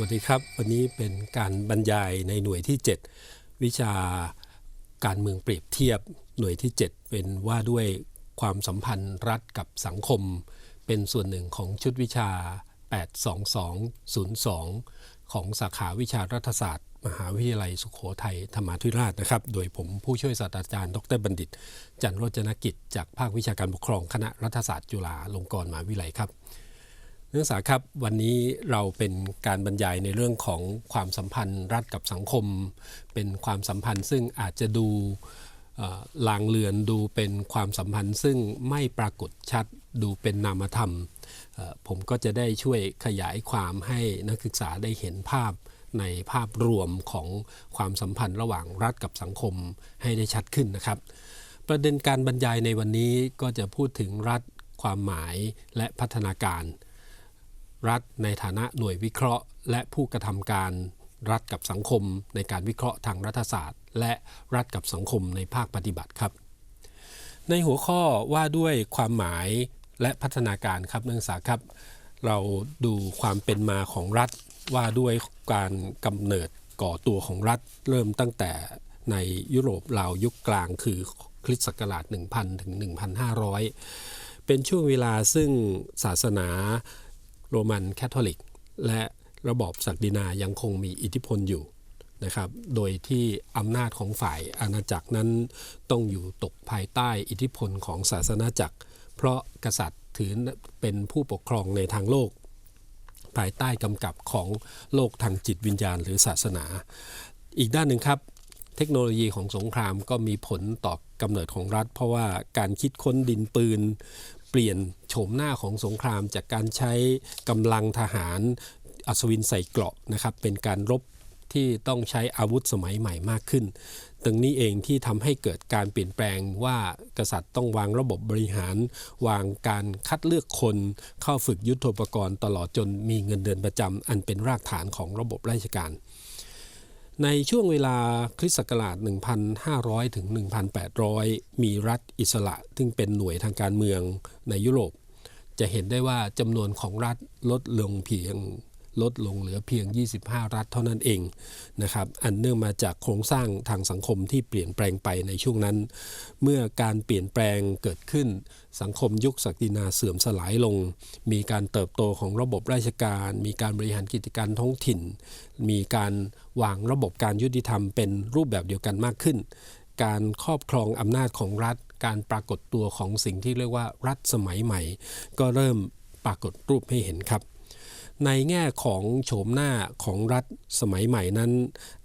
วัสดีครับ วันนี้เป็นการบรรยายในหน่วยที่ 7 วิชาการเมืองเปรียบเทียบ หน่วยที่ 7 เป็นว่าด้วยความสัมพันธ์รัฐกับสังคม เป็นส่วนหนึ่งของชุดวิชา 82202 ของสาขาวิชารัฐศาสตร์ มหาวิทยาลัยสุขโขทัยธรรมาธิราชนะครับ โดยผมผู้ช่วยศาสตราจารย์ ดรบัณฑิต จันโรจนกิจ จากภาควิชาการปกครองคณะรัฐศาสตร์จุฬาลงกรณ์มหาวิทยาลัยครับ นักศึกษาครับวันนี้เราเป็นการบรรยายในเรื่องของความสัมพันธ์รัฐกับสังคม เป็นความสัมพันธ์ซึ่งอาจจะดูลางเลือนดูเป็นความสัมพันธ์ซึ่งไม่ปรากฏชัดดูเป็นนามธรรม ผมก็จะได้ช่วยขยายความให้นักศึกษาได้เห็นภาพในภาพรวมของความสัมพันธ์ระหว่างรัฐกับสังคมให้ได้ชัดขึ้นนะครับ ประเด็นการบรรยายในวันนี้ก็จะพูดถึงรัฐความหมายและพัฒนาการ รัฐในฐานะหน่วยวิเคราะห์ และผู้กระทำการรัฐกับสังคมในการวิเคราะห์ทางรัฐศาสตร์ และรัฐกับสังคมในภาคปฏิบัติครับ ในหัวข้อว่าด้วยความหมายและพัฒนาการครับนักศึกษาครับ เราดูความเป็นมาของรัฐว่าด้วยการกำเนิดก่อตัวของรัฐเริ่มตั้งแต่ในยุโรปราวยุคกลางคือคริสต์ศักราช 1000 ถึง 1,500 เป็นช่วงเวลาซึ่งศาสนา โรมันแคทอลิก และระบอบศักดินายังคงมีอิทธิพลอยู่นะครับ โดยที่อำนาจของฝ่ายอาณาจักรนั้นต้องอยู่ตกภายใต้อิทธิพลของศาสนาจักร เพราะกษัตริย์ถือเป็นผู้ปกครองในทางโลก ภายใต้กำกับของโลกทางจิตวิญญาณหรือศาสนา อีกด้านหนึ่งครับ เทคโนโลยีของสงครามก็มีผลต่อกำเนิดของรัฐ เพราะว่าการคิดค้นดินปืน เปลี่ยนโฉมหน้าของสงครามจากการใช้กำลังทหารอัศวินใส่เกราะนะครับเป็นการรบที่ต้องใช้อาวุธสมัยใหม่มากขึ้น ตรงนี้เองที่ทำให้เกิดการเปลี่ยนแปลงว่ากษัตริย์ต้องวางระบบบริหาร วางการคัดเลือกคน เข้าฝึกยุทธปกรณ์ตลอดจนมีเงินเดือนประจำอันเป็นรากฐานของระบบราชการ ในช่วงเวลาคริสต์ศักราช 1,500 ถึง 1,800 มีรัฐอิสระ ซึ่งเป็นหน่วยทางการเมืองในยุโรป จะเห็นได้ว่าจำนวนของรัฐลดลงเพียง ลดลงเหลือเพียง 25 รัฐเท่านั้นเองนะครับอันเนื่องมาจากโครงสร้างทางสังคมที่เปลี่ยนแปลงไปในช่วงนั้น เมื่อการเปลี่ยนแปลงเกิดขึ้น สังคมยุคศักดินาเสื่อมสลายลง มีการเติบโตของระบบราชการ มีการบริหารกิจการท้องถิ่น มีการวางระบบการยุติธรรมเป็นรูปแบบเดียวกันมากขึ้น การครอบครองอำนาจของรัฐการปรากฏตัวของสิ่งที่เรียกว่ารัฐสมัยใหม่ ก็เริ่มปรากฏรูปให้เห็นครับ ในแง่ของโฉมหน้าของรัฐสมัยใหม่นั้น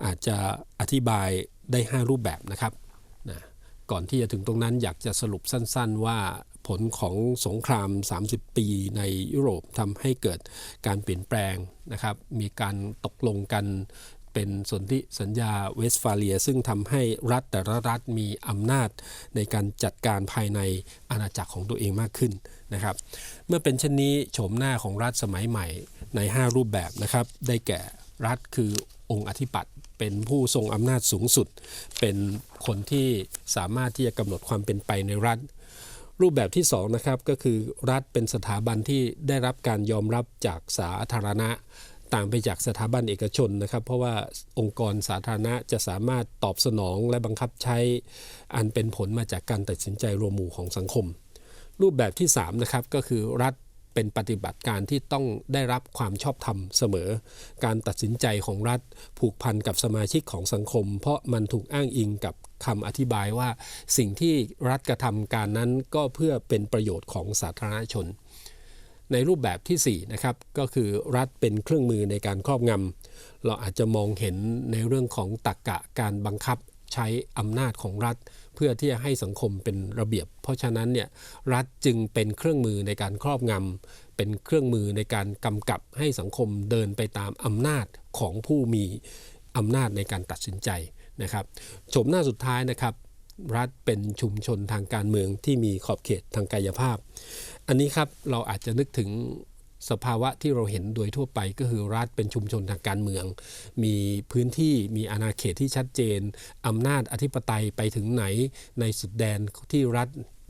อาจจะอธิบายได้ 5 รูปแบบนะครับนะก่อนที่จะถึงตรงนั้นอยากจะสรุปสั้นๆว่าผลของสงคราม 30 ปีในยุโรปทำให้เกิดการเปลี่ยนแปลงนะครับ มีการตกลงกัน เป็นสนธิสัญญาเวสฟาเลีย ซึ่งทำให้รัฐแต่ละรัฐมีอำนาจในการจัดการภายในอาณาจักรของตัวเองมากขึ้นนะครับเมื่อเป็นเช่นนี้โฉมหน้าของรัฐสมัยใหม่ใน 5 รูปแบบนะครับได้แก่รัฐคือองค์อธิปัตย์เป็นผู้ทรงอำนาจสูงสุด เป็นคนที่สามารถที่จะกำหนดความเป็นไปในรัฐ รูปแบบที่2นะครับก็คือรัฐเป็นสถาบันที่ได้รับการยอมรับจากสาธารณะ ต่างไปจากสถาบันเอกชนนะครับ เพราะว่าองค์กรสาธารณะจะสามารถตอบสนองและบังคับใช้ อันเป็นผลมาจากการตัดสินใจรวมหมู่ของสังคม รูปแบบที่3นะครับก็คือรัฐเป็นปฏิบัติการที่ต้องได้รับความชอบธรรมเสมอ การตัดสินใจของรัฐผูกพันกับสมาชิกของสังคม เพราะมันถูกอ้างอิงกับคำอธิบายว่า สิ่งที่รัฐกระทำการนั้นก็เพื่อเป็นประโยชน์ของสาธารณชน ในรูปแบบที่4นะครับก็คือรัฐเป็นเครื่องมือในการครอบงำเราอาจจะมองเห็นในเรื่องของตรกกะการบังคับใช้อำนาจของรัฐ เพื่อที่จะให้สังคมเป็นระเบียบ เพราะฉะนั้นเนี่ยรัฐจึงเป็นเครื่องมือในการครอบงำเป็นเครื่องมือในการกำกับให้สังคมเดินไปตามอำนาจของผู้มีอำนาจในการตัดสินใจนะครับโฉมหน้าสุดท้ายนะครับ รัฐเป็นชุมชนทางการเมืองที่มีขอบเขตทางกายภาพ อันนี้ครับเราอาจจะนึกถึงสภาวะที่เราเห็นโดยทั่วไปก็คือรัฐเป็นชุมชนทางการเมือง มีพื้นที่มีอาณาเขตที่ชัดเจน อำนาจอธิปไตยไปถึงไหนในสุดแดนที่รัฐ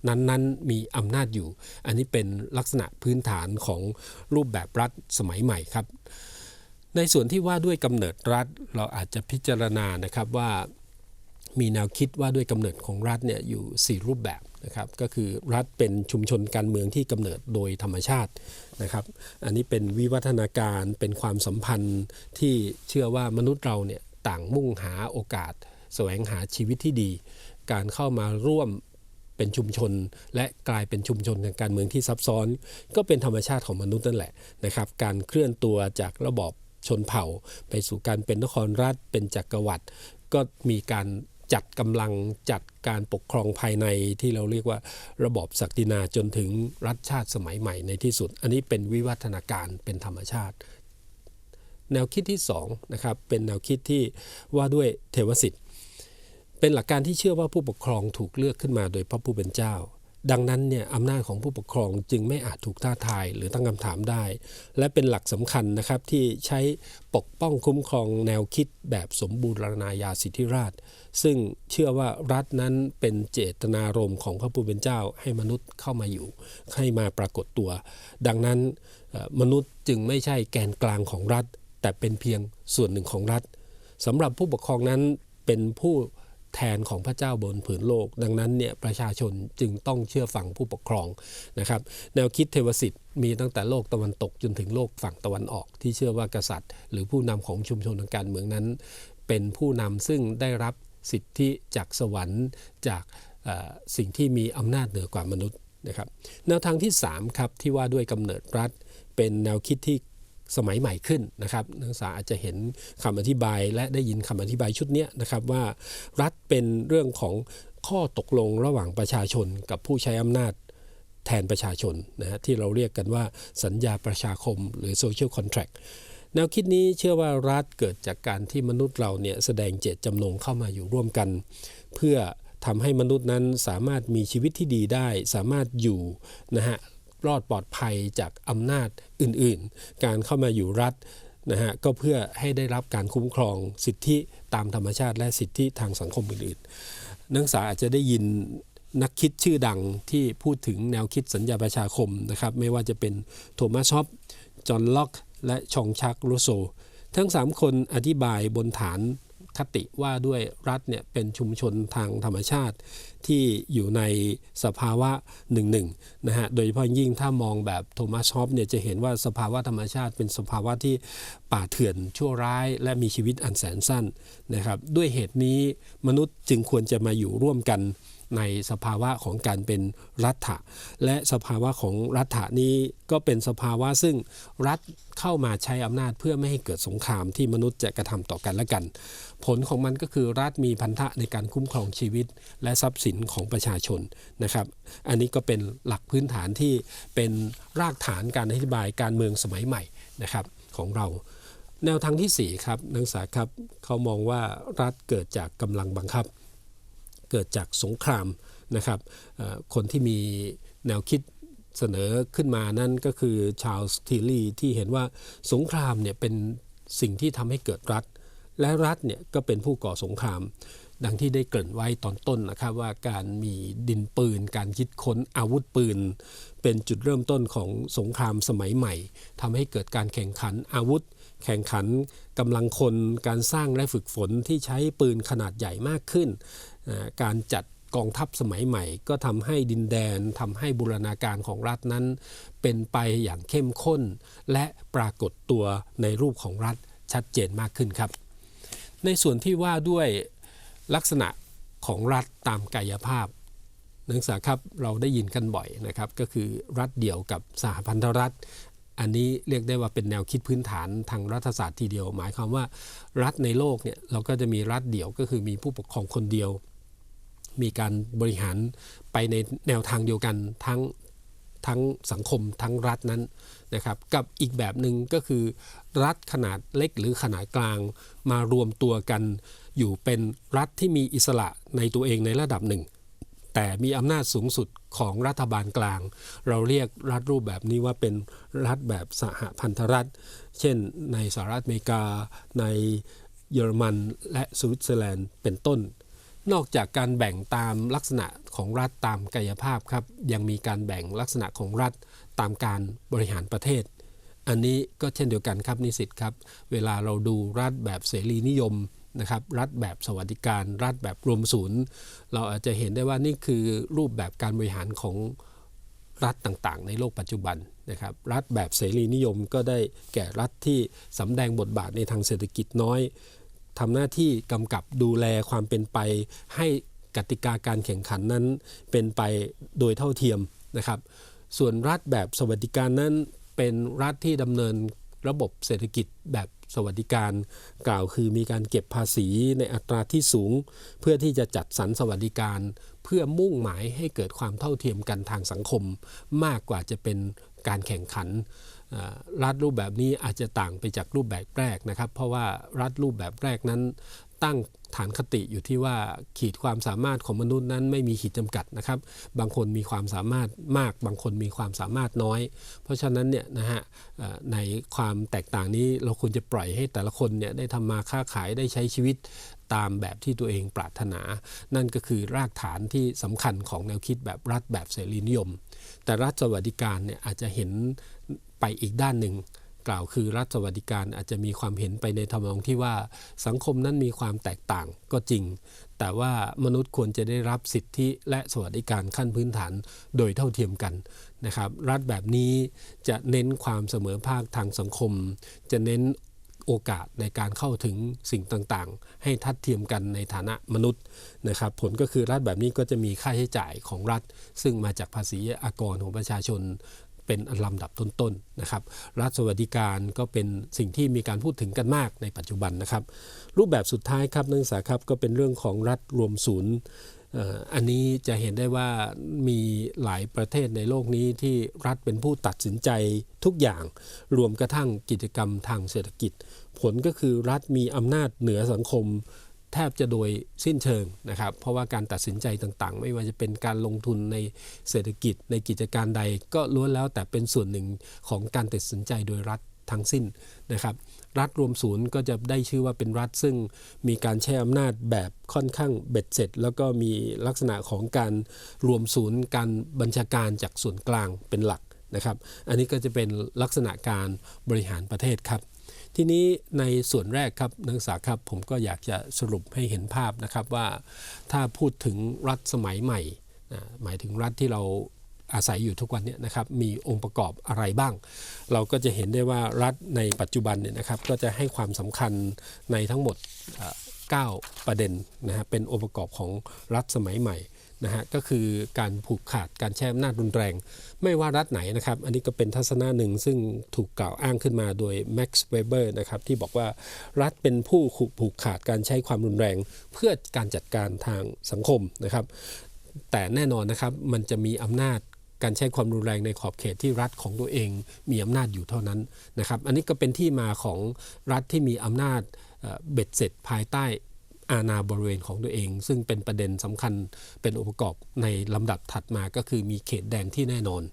นั้นๆ มีอำนาจอยู่ อันนี้เป็นลักษณะพื้นฐานของรูปแบบรัฐสมัยใหม่ครับ ในในส่วนที่ว่าด้วยกำเนิดรัฐเราอาจจะพิจารณานะครับว่า มีแนวคิดว่าด้วยกำเนิดของรัฐเนี่ยอยู่ 4 รูปแบบนะครับก็คือรัฐเป็นชุมชนการเมืองที่กำเนิดโดยธรรมชาตินะครับอันนี้เป็นวิวัฒนาการเป็นความสัมพันธ์ที่เชื่อว่ามนุษย์เราเนี่ยต่างมุ่งหาโอกาส แสวงหาชีวิตที่ดี การเข้ามาร่วมเป็นชุมชน และกลายเป็นชุมชนทางการเมืองที่ซับซ้อน ก็เป็นธรรมชาติของมนุษย์นั่นแหละนะครับการเคลื่อนตัวจากระบอบชนเผ่า ไปสู่การเป็นนครรัฐเป็นจักรวรรดิก็มีการ จัดกำลังจัดการปกครองภายในที่เราเรียกว่าระบอบศักดินาจนถึงรัฐชาติสมัยใหม่ในที่สุด อันนี้เป็นวิวัฒนาการเป็นธรรมชาติ แนวคิดที่2นะครับเป็นแนวคิดที่ว่าด้วยเทวสิทธิ์ เป็นหลักการที่เชื่อว่าผู้ปกครองถูกเลือกขึ้นมาโดยพระผู้เป็นเจ้า ดังนั้นเนี่ยอำนาจของผู้ปกครองจึงไม่อาจถูกท้าทายหรือตั้งคำถามได้ และเป็นหลักสำคัญนะครับที่ใช้ปกป้องคุ้มครองแนวคิดแบบสมบูรณาญาสิทธิราช ซึ่งเชื่อว่ารัฐนั้นเป็นเจตนารมณ์ของพระผู้เป็นเจ้าให้มนุษย์เข้ามาอยู่ ให้มาปรากฏตัว ดังนั้นมนุษย์จึงไม่ใช่แกนกลางของรัฐ แต่เป็นเพียงส่วนหนึ่งของรัฐสำหรับผู้ปกครองนั้นเป็นผู้ แทนของพระเจ้าบนผืนโลก ดังนั้นเนี่ยประชาชนจึงต้องเชื่อฟังผู้ปกครองนะครับ แนวคิดเทวสิทธิ์มีตั้งแต่โลกตะวันตกจนถึงโลกฝั่งตะวันออก ที่เชื่อว่ากษัตริย์ หรือผู้นำของชุมชนทางการเมืองนั้น เป็นผู้นำซึ่งได้รับสิทธิจากสวรรค์จากสิ่งที่มีอำนาจเหนือกว่ามนุษย์นะครับ แนวทางที่3ครับที่ว่าด้วยกำเนิดรัฐ เป็นแนวคิดที่ สมัยใหม่ขึ้นนะครับนักศึกษาอาจจะเห็นคำอธิบายและได้ยินคำอธิบายชุดนี้นะครับว่ารัฐเป็นเรื่องของข้อตกลงระหว่างประชาชนกับผู้ใช้อำนาจแทนประชาชนนะฮะที่เราเรียกกันว่าสัญญาประชาคมหรือ social contract แนวคิดนี้เชื่อว่ารัฐเกิดจากการที่มนุษย์เราเนี่ยแสดงเจตจำนงเข้ามาอยู่ร่วมกัน เพื่อทำให้มนุษย์นั้นสามารถมีชีวิตที่ดีได้ สามารถอยู่นะฮะ รอดปลอดภัยจากอำนาจอื่นๆ การเข้ามาอยู่รัฐนะฮะก็เพื่อให้ได้รับการคุ้มครองสิทธิตามธรรมชาติ และสิทธิทางสังคมอื่นๆ นักศึกษาอาจจะได้ยินนักคิดชื่อดังที่พูดถึงแนวคิดสัญญาประชาคมนะครับไม่ว่าจะเป็นโทมัสชอปจอห์นล็อก และชองชักรูโซ ทั้ง 3 คนอธิบายบนฐาน คติว่าด้วยรัฐเนี่ยเป็นชุมชนทางธรรมชาติที่อยู่ในสภาวะหนึ่งหนึ่งนะฮะโดยเฉพาะยิ่งถ้ามองแบบโทมัสชอปเนี่ยจะเห็นว่าสภาวะธรรมชาติเป็นสภาวะที่ป่าเถื่อนชั่วร้าย และมีชีวิตอันแสนสั้นนะครับด้วยเหตุนี้มนุษย์จึงควรจะมาอยู่ร่วมกัน ในสภาวะของการเป็นรัฐะและสภาวะของรัฐะนี้ก็เป็นสภาวะซึ่งรัฐเข้ามาใช้อำนาจเพื่อไม่ให้เกิดสงครามที่มนุษย์จะกระทำต่อกันและกัน ผลของมันก็คือรัฐมีพันธะในการคุ้มครองชีวิต และทรัพย์สินของประชาชนนะครับ อันนี้ก็เป็นหลักพื้นฐานที่เป็นรากฐานการอธิบายการเมืองสมัยใหม่นะครับของเราแนวทางที่ 4 ครับนักศึกษาครับเขามองว่ารัฐเกิดจากกำลังบังคับ เกิดจากสงครามนะครับคนที่มีแนวคิดเสนอขึ้นมานั่นก็คือชาลส์ทีลีที่เห็นว่าสงครามเนี่ยเป็นสิ่งที่ทำให้เกิดรัฐ และรัฐเนี่ยก็เป็นผู้ก่อสงคราม ดังที่ได้เกริ่นไว้ตอนต้นนะครับว่าการมีดินปืน การคิดค้นอาวุธปืน เป็นจุดเริ่มต้นของสงครามสมัยใหม่ทำให้เกิดการแข่งขันอาวุธ แข่งขันกำลังคนการสร้างและฝึกฝนที่ใช้ปืนขนาดใหญ่มากขึ้น การจัดกองทัพสมัยใหม่ ก็ทำให้ดินแดนทำให้บูรณาการของรัฐนั้น เป็นไปอย่างเข้มข้น และปรากฏตัวในรูปของรัฐชัดเจนมากขึ้นครับ ในส่วนที่ว่าด้วยลักษณะของรัฐตามกายภาพนักศึกษาครับเราได้ยินกันบ่อยนะครับ ก็คือรัฐเดี่ยวกับสหพันธรัฐ อันนี้เรียกได้ว่าเป็นแนวคิดพื้นฐานทางรัฐศาสตร์ทีเดียว หมายความว่ารัฐในโลกเนี่ยเราก็จะมีรัฐเดี่ยวก็คือมีผู้ปกครองคนเดียว มีการบริหารไปในแนวทางเดียวกันทั้งทั้งสังคมทั้งรัฐนั้นนะครับ กับอีกแบบหนึ่งก็คือ รัฐขนาดเล็กหรือขนาดกลางมารวมตัวกัน อยู่เป็นรัฐที่มีอิสระในตัวเองในระดับหนึ่ง แต่มีอำนาจสูงสุดของรัฐบาลกลาง เราเรียกรัฐรูปแบบนี้ว่าเป็นรัฐแบบสหพันธรัฐ เช่น ในสหรัฐอเมริกา ในเยอรมันและสวิตเซอร์แลนด์เป็นต้น นอกจากการแบ่งตามลักษณะของรัฐตามกายภาพครับ ยังมีการแบ่งลักษณะของรัฐตามการบริหารประเทศ อันนี้ก็เช่นเดียวกันครับนิสิตครับ เวลาเราดูรัฐแบบเสรีนิยมนะครับรัฐแบบสวัสดิการ รัฐแบบรวมศูนย์ เราอาจจะเห็นได้ว่านี่คือรูปแบบการบริหารของรัฐต่างๆ ในโลกปัจจุบันนะครับรัฐแบบเสรีนิยมก็ได้แก่รัฐที่สำแดงบทบาทในทางเศรษฐกิจน้อย ทำหน้าที่กำกับดูแลความเป็นไป ให้กติกาการแข่งขันนั้นเป็นไปโดยเท่าเทียมนะครับ ส่วนรัฐแบบสวัสดิการนั้นเป็นรัฐที่ดำเนินระบบเศรษฐกิจแบบสวัสดิการ กล่าวคือมีการเก็บภาษีในอัตราที่สูง เพื่อที่จะจัดสรรสวัสดิการ เพื่อมุ่งหมายให้เกิดความเท่าเทียมกันทางสังคม มากกว่าจะเป็นการแข่งขัน รัฐรูปแบบนี้อาจจะต่างไปจากรูปแบบแรกนะครับ เพราะว่ารัฐรูปแบบแรกนั้น ตั้งฐานคติอยู่ที่ว่าขีดความสามารถของมนุษย์นั้นไม่มีขีดจำกัดนะครับ บางคนมีความสามารถมาก บางคนมีความสามารถน้อย เพราะฉะนั้นเนี่ยนะฮะในความแตกต่างนี้เราควรจะปล่อยให้แต่ละคนเนี่ยได้ทำมาค้าขายได้ใช้ชีวิตตามแบบที่ตัวเองปรารถนา นั่นก็คือรากฐานที่สำคัญของแนวคิดแบบรัฐแบบเสรีนิยม แต่รัฐสวัสดิการเนี่ยอาจจะเห็น ไปอีกด้านหนึ่ง กล่าวคือรัฐสวัสดิการอาจจะมีความเห็นไปในทำนองที่ว่าสังคมนั้นมีความแตกต่างก็จริง แต่ว่ามนุษย์ควรจะได้รับสิทธิและสวัสดิการขั้นพื้นฐานโดยเท่าเทียมกันนะครับ รัฐแบบนี้จะเน้นความเสมอภาคทางสังคม จะเน้นโอกาสในการเข้าถึงสิ่งต่างๆ ให้ทัดเทียมกันในฐานะมนุษย์นะครับ ผลก็คือรัฐแบบนี้ก็จะมีค่าใช้จ่ายของรัฐ ซึ่งมาจากภาษีอากรของประชาชน เป็นลำดับต้นๆนะครับ รัฐสวัสดิการก็เป็นสิ่งที่มีการพูดถึงกันมากในปัจจุบันนะครับ รูปแบบสุดท้ายครับนักศึกษาครับก็เป็นเรื่องของรัฐรวมศูนย์อันนี้จะเห็นได้ว่ามีหลายประเทศในโลกนี้ที่รัฐเป็นผู้ตัดสินใจทุกอย่าง รวมกระทั่งกิจกรรมทางเศรษฐกิจ ผลก็คือรัฐมีอำนาจเหนือสังคม แทบจะโดยสิ้นเชิงนะครับ เพราะว่าการตัดสินใจต่างๆ ไม่ว่าจะเป็นการลงทุนในเศรษฐกิจในกิจการใด ก็ล้วนแล้วแต่เป็นส่วนหนึ่งของการตัดสินใจโดยรัฐทั้งสิ้นนะครับ รัฐรวมศูนย์ก็จะได้ชื่อว่าเป็นรัฐซึ่งมีการใช้อำนาจแบบค่อนข้างเบ็ดเสร็จ แล้วก็มีลักษณะของการรวมศูนย์ การบัญชาการจากส่วนกลางเป็นหลักนะครับ อันนี้ก็จะเป็นลักษณะการบริหารประเทศครับ ทีนี้ในส่วนแรกครับนักศึกษาครับผมก็อยากจะสรุปให้เห็นภาพนะครับว่าถ้าพูดถึงรัฐสมัยใหม่นะหมายถึงรัฐที่เราอาศัยอยู่ทุกวันเนี้นะครับมีองค์ประกอบอะไรบ้าง เราก็จะเห็นได้ว่ารัฐในปัจจุบันเนี่ยนะครับก็จะให้ความสำคัญในทั้งหมดเอ่อ9ประเด็นนะฮะเป็นองค์ประกอบของรัฐสมัยใหม่ นะฮะก็คือการผูกขาดการใช้อำนาจรุนแรง ไม่ว่ารัฐไหนนะครับ อันนี้ก็เป็นทัศนะหนึ่งซึ่งถูกกล่าวอ้างขึ้นมาโดย Max Weber นะครับที่บอกว่ารัฐเป็นผู้ผูกขาดการใช้ความรุนแรง เพื่อการจัดการทางสังคมนะครับ แต่แน่นอนนะครับมันจะมีอำนาจการใช้ความรุนแรงในขอบเขตที่รัฐของตัวเองมีอำนาจอยู่เท่านั้นนะครับ อันนี้ก็เป็นที่มาของรัฐที่มีอำนาจเบ็ดเสร็จภายใต้ อาณาบริเวณของตัวเอง ซึ่งเป็นประเด็นสำคัญเป็นองค์ประกอบในลำดับถัดมาก็คือมีเขตแดนที่แน่นอน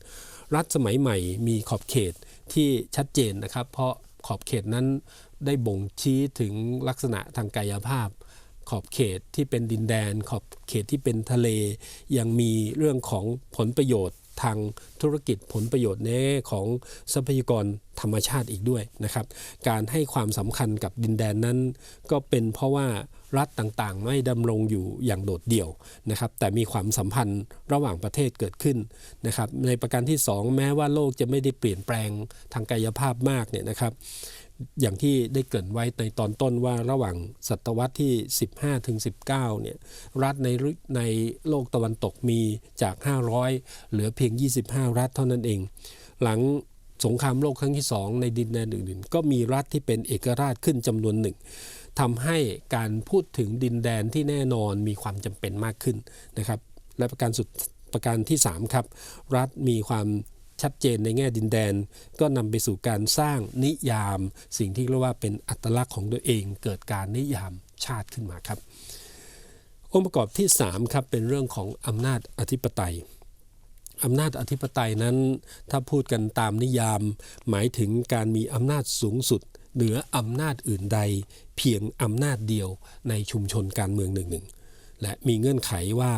รัฐสมัยใหม่มีขอบเขตที่ชัดเจนนะครับ เพราะขอบเขตนั้นได้บ่งชี้ถึงลักษณะทางกายภาพ ขอบเขตที่เป็นดินแดน ขอบเขตที่เป็นทะเล ยังมีเรื่องของผลประโยชน์ ทางธุรกิจผลประโยชน์ในแง่ของทรัพยากรธรรมชาติอีกด้วยนะครับ การให้ความสำคัญกับดินแดนนั้น ก็เป็นเพราะว่ารัฐต่างๆ ไม่ดำรงอยู่อย่างโดดเดี่ยวนะครับ แต่มีความสัมพันธ์ระหว่างประเทศเกิดขึ้นนะครับ ในประการที่สองแม้ว่าโลกจะไม่ได้เปลี่ยนแปลงทางกายภาพมากเนี่ยนะครับ อย่างที่ได้เกริ่นไว้ในตอนต้นว่าระหว่างศตวรรษที่ 15ถึง19 เนี่ย รัฐในในโลกตะวันตกมีจาก 500 เหลือเพียง 25 รัฐเท่านั้นเอง หลังสงครามโลกครั้งที่2ในดินแดนอื่นๆ ก็มีรัฐที่เป็นเอกราชขึ้นจำนวนหนึ่งทำให้การพูดถึงดินแดนที่แน่นอนมีความจำเป็นมากขึ้นนะครับ และประการสุดประการที่ 3 ครับ รัฐมีความ ชัดเจนในแง่ดินแดน ก็นำไปสู่การสร้างนิยาม สิ่งที่เรียกว่าเป็นอัตลักษณ์ของตัวเอง เกิดการนิยามชาติขึ้นมาครับ องค์ประกอบที่3ครับเป็นเรื่องของอำนาจอธิปไตยอำนาจอธิปไตยนั้น ถ้าพูดกันตามนิยาม หมายถึงการมีอำนาจสูงสุด เหนืออำนาจอื่นใด เพียงอำนาจเดียวในชุมชนการเมืองหนึ่งหนึ่งและมีเงื่อนไขว่า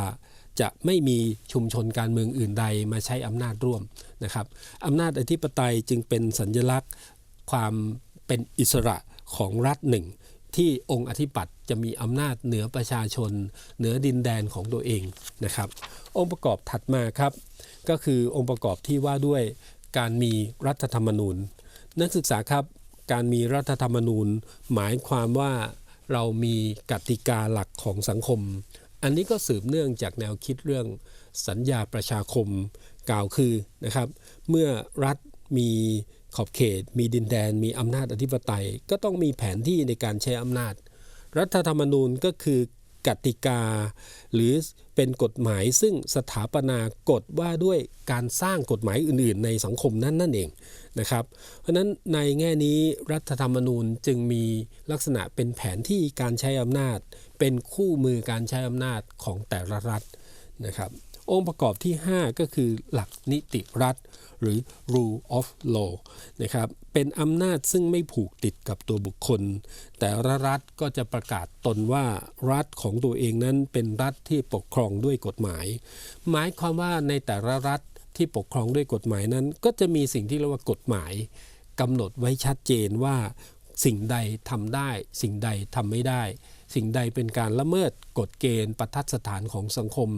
จะไม่มีชุมชนการเมืองอื่นใดมาใช้อำนาจร่วมนะครับอำนาจอธิปไตยจึงเป็นสัญลักษณ์ ความเป็นอิสระของรัฐหนึ่ง ที่องค์อธิปัตย์จะมีอำนาจเหนือประชาชน เหนือดินแดนของตัวเองนะครับ องค์ประกอบถัดมาครับ ก็คือองค์ประกอบที่ว่าด้วยการมีรัฐธรรมนูญ นักศึกษาครับการมีรัฐธรรมนูญ หมายความว่าเรามีกติกาหลักของสังคม อันนี้ก็สืบเนื่องจากแนวคิดเรื่องสัญญาประชาคมกล่าวคือนะครับ เมื่อรัฐมีขอบเขต มีดินแดน มีอำนาจอธิปไตย ก็ต้องมีแผนที่ในการใช้อำนาจ รัฐธรรมนูญก็คือ กติกา หรือเป็นกฎหมายซึ่งสถาปนากฎว่าด้วยการสร้างกฎหมายอื่น ๆ ในสังคมนั้นนั่นเองนะครับ เพราะฉะนั้นในแง่นี้รัฐธรรมนูญจึงมีลักษณะเป็นแผนที่การใช้อำนาจ เป็นคู่มือการใช้อำนาจของแต่ละรัฐนะครับ องค์ประกอบที่ 5 ก็คือหลักนิติรัฐ หรือ rule of law นะครับเป็นอำนาจซึ่งไม่ผูกติดกับตัวบุคคล แต่ละรัฐก็จะประกาศตนว่ารัฐของตัวเองนั้นเป็นรัฐที่ปกครองด้วยกฎหมาย หมายความว่าในแต่ละรัฐที่ปกครองด้วยกฎหมายนั้น ก็จะมีสิ่งที่เรียกว่ากฎหมายกำหนดไว้ชัดเจนว่าสิ่งใดทำได้ สิ่งใดทำไม่ได้ สิ่งใดเป็นการละเมิดกฎเกณฑ์ประทัดสถานของสังคม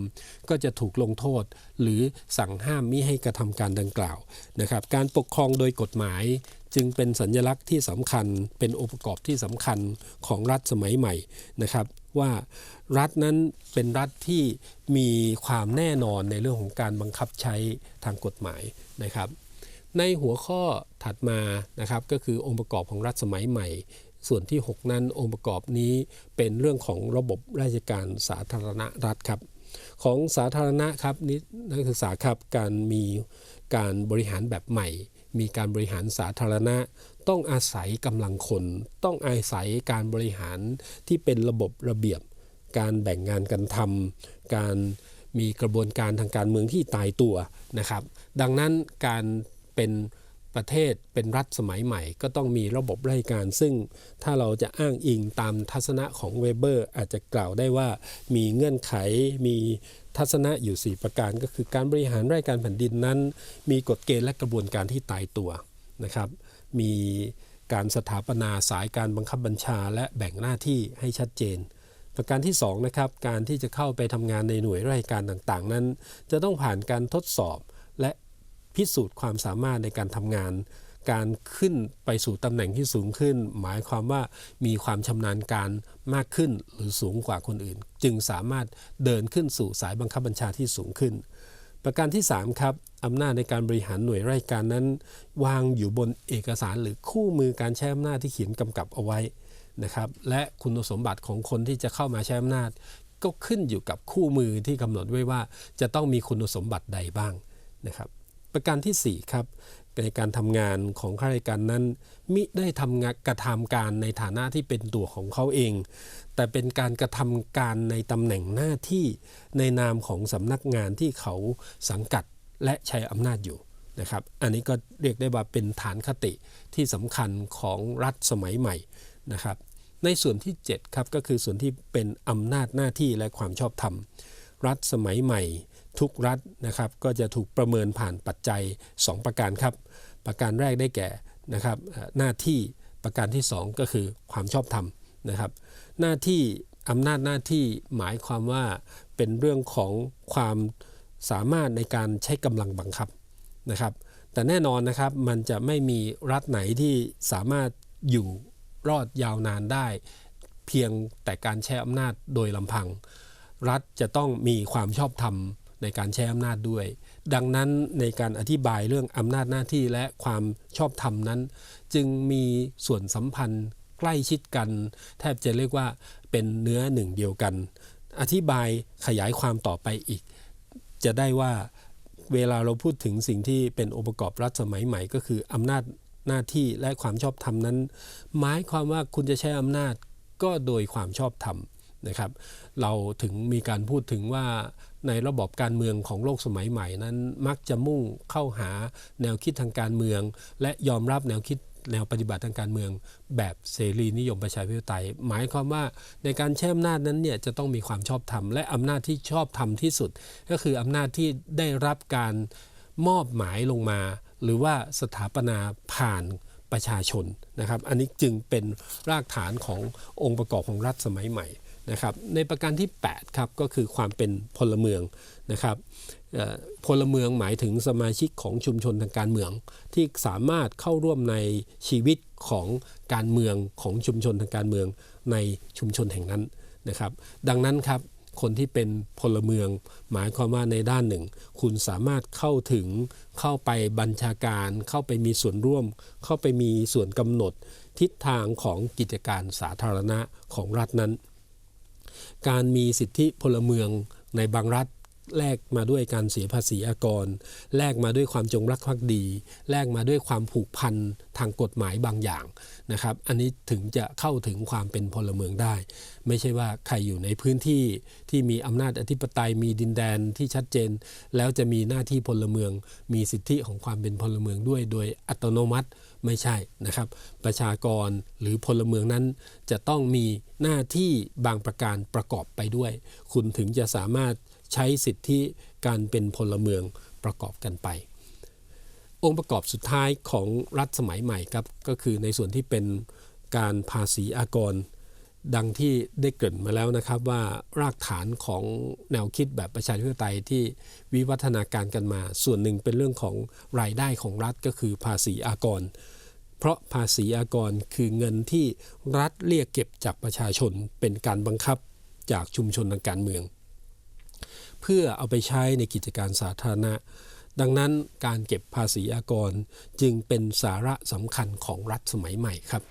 ก็จะถูกลงโทษ หรือสั่งห้ามมิให้กระทำการดังกล่าวนะครับ การปกครองโดยกฎหมายจึงเป็นสัญลักษณ์ที่สำคัญ เป็นองค์ประกอบที่สำคัญของรัฐสมัยใหม่นะครับว่ารัฐนั้นเป็นรัฐที่มีความแน่นอนในเรื่องของการบังคับใช้ทางกฎหมายนะครับ ในหัวข้อถัดมานะครับก็คือองค์ประกอบของรัฐสมัยใหม่ ส่วนที่ 6 นั้นองค์ประกอบนี้เป็นเรื่องของระบบราชการสาธารณรัฐครับ ของสาธารณะครับนี่นักศึกษาครับการมีการบริหารแบบใหม่ มีการบริหารสาธารณะ ต้องอาศัยกำลังคน ต้องอาศัยการบริหารที่เป็นระบบระเบียบ การแบ่งงานกันทำการมีกระบวนการทางการเมืองที่ตายตัวนะครับ ดังนั้นการเป็น ประเทศเป็นรัฐสมัยใหม่ ก็ต้องมีระบบราชการ ซึ่งถ้าเราจะอ้างอิงตามทัศนะของเวเบอร์ อาจจะกล่าวได้ว่ามีเงื่อนไขมีทัศนะอยู่ 4 ประการก็คือการบริหารราชการแผ่นดินนั้น มีกฎเกณฑ์และกระบวนการที่ตายตัวนะครับ มีการสถาปนาสายการบังคับบัญชา และแบ่งหน้าที่ให้ชัดเจน ประการที่2นะครับการที่จะเข้าไปทำงานในหน่วยราชการต่างๆ นั้น จะต้องผ่านการทดสอบและ พิสูจน์ความสามารถในการทำงาน การขึ้นไปสู่ตำแหน่งที่สูงขึ้น หมายความว่ามีความชำนาญการมากขึ้นหรือสูงกว่าคนอื่น จึงสามารถเดินขึ้นสู่สายบังคับบัญชาที่สูงขึ้น ประการที่ 3 ครับอำนาจในการบริหารหน่วยราชการนั้น วางอยู่บนเอกสารหรือคู่มือการใช้อำนาจที่เขียนกำกับเอาไว้นะครับและคุณสมบัติของคนที่จะเข้ามาใช้อำนาจ ก็ขึ้นอยู่กับคู่มือที่กำหนดไว้ว่า จะต้องมีคุณสมบัติใดบ้างนะครับ ประการที่ 4 ครับในการทำงานของข้าราชการนั้น มิได้ทำงานกระทำการในฐานะที่เป็นตัวของเขาเอง แต่เป็นการกระทำการในตำแหน่งหน้าที่ในนามของสำนักงานที่เขาสังกัดและใช้อำนาจอยู่นะครับ อันนี้ก็เรียกได้ว่าเป็นฐานคติที่สำคัญของรัฐสมัยใหม่นะครับ ในส่วนที่ 7 ครับก็คือส่วนที่เป็นอำนาจหน้าที่และความชอบธรรม รัฐสมัยใหม่ ทุกรัฐนะครับก็จะถูกประเมินผ่านปัจจัย 2 ประการครับ ประการแรกได้แก่นะครับหน้าที่ประการที่ 2 ก็คือความชอบธรรมนะครับ หน้าที่อำนาจหน้าที่หมายความว่าเป็นเรื่องของความสามารถในการใช้กำลังบังคับนะครับ แต่แน่นอนนะครับมันจะไม่มีรัฐไหนที่สามารถอยู่รอดยาวนานได้ เพียงแต่การใช้อำนาจโดยลำพัง รัฐจะต้องมีความชอบธรรม ในการใช้อำนาจด้วย ดังนั้นในการอธิบายเรื่องอำนาจหน้าที่และความชอบธรรมนั้น จึงมีส่วนสัมพันธ์ใกล้ชิดกัน แทบจะเรียกว่าเป็นเนื้อหนึ่งเดียวกัน อธิบายขยายความต่อไปอีก จะได้ว่าเวลาเราพูดถึงสิ่งที่เป็นองค์ประกอบรัฐสมัยใหม่ ก็คืออำนาจหน้าที่และความชอบธรรมนั้น หมายความว่าคุณจะใช้อำนาจก็โดยความชอบธรรมนะครับ เราถึงมีการพูดถึงว่า ในระบบการเมืองของโลกสมัยใหม่นั้น มักจะมุ่งเข้าหาแนวคิดทางการเมือง และยอมรับแนวคิดแนวปฏิบัติทางการเมืองแบบเสรีนิยมประชาธิปไตย หมายความว่าในการใช้อำนาจนั้นเนี่ยจะต้องมีความชอบธรรมและอำนาจที่ชอบธรรมที่สุด ก็คืออำนาจที่ได้รับการมอบหมายลงมา หรือว่าสถาปนาผ่านประชาชนนะครับ อันนี้จึงเป็นรากฐานขององค์ประกอบของรัฐสมัยใหม่ นะครับในประการที่8ครับก็คือความเป็นพลเมืองนะครับพลเมืองหมายถึงสมาชิกของชุมชนทางการเมือง ที่สามารถเข้าร่วมในชีวิตของการเมืองของชุมชนทางการเมืองในชุมชนแห่งนั้นนะครับ ดังนั้นครับคนที่เป็นพลเมือง หมายความว่าในด้านหนึ่ง คุณสามารถเข้าถึงเข้าไปบัญชาการ เข้าไปมีส่วนร่วม เข้าไปมีส่วนกำหนดทิศทางของกิจการสาธารณะของรัฐนั้น การมีสิทธิพลเมืองในบางรัฐแลกมาด้วยการเสียภาษีอากร แลกมาด้วยความจงรักภักดี แลกมาด้วยความผูกพันทางกฎหมายบางอย่างนะครับ อันนี้ถึงจะเข้าถึงความเป็นพลเมืองได้ ไม่ใช่ว่าใครอยู่ในพื้นที่ที่มีอำนาจอธิปไตยมีดินแดนที่ชัดเจน แล้วจะมีหน้าที่พลเมือง มีสิทธิของความเป็นพลเมืองด้วยโดยอัตโนมัติ ไม่ใช่นะครับ ประชากรหรือพลเมืองนั้น จะต้องมีหน้าที่บางประการประกอบไปด้วย คุณถึงจะสามารถใช้สิทธิการเป็นพลเมืองประกอบกันไป องค์ประกอบสุดท้ายของรัฐสมัยใหม่ครับ ก็คือในส่วนที่เป็นการภาษีอากร ดังที่ได้เกริ่นมาแล้วนะครับว่ารากฐานของแนวคิดแบบประชาธิปไตยที่วิวัฒนาการกันมา ส่วนหนึ่งเป็นเรื่องของรายได้ของรัฐก็คือภาษีอากร เพราะภาษีอากรคือเงินที่รัฐเรียกเก็บจากประชาชนเป็นการบังคับจากชุมชนทางการเมือง เพื่อเอาไปใช้ในกิจการสาธารณะ ดังนั้นการเก็บภาษีอากรจึงเป็นสาระสำคัญของรัฐสมัยใหม่ครับ